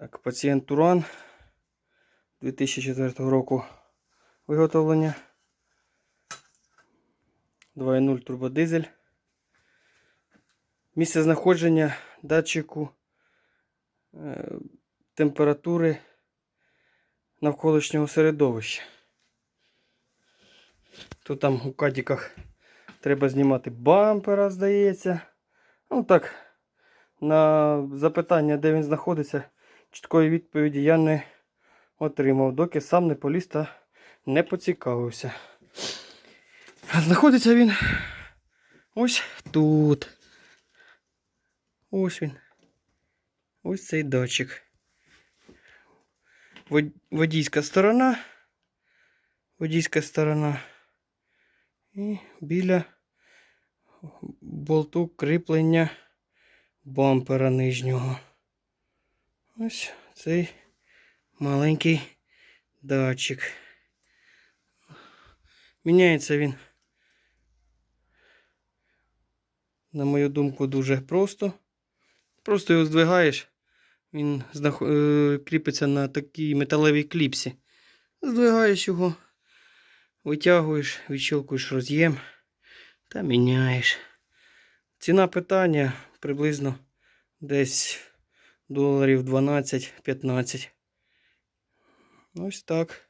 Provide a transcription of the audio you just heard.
Так, пацієнт Туран 2004 року виготовлення. 2.0 турбодизель. Місце знаходження датчику е, температури навколишнього середовища. Тут там у кадіках треба знімати бампера, здається. Ну так, на запитання, де він знаходиться, чіткої відповіді я не отримав, доки сам не поліз та не поцікавився. Знаходиться він ось тут. Ось він. Ось цей датчик. Водійська сторона. Водійська сторона. І біля болту кріплення бампера нижнього. Ось цей маленький датчик. Міняється він, на мою думку, дуже просто. Просто його здвигаєш, він знах... е, кріпиться на такій металевій кліпсі. Здвигаєш його, витягуєш, відщелкуєш роз'єм та міняєш. Ціна питання приблизно десь доларів 12-15. Ось так.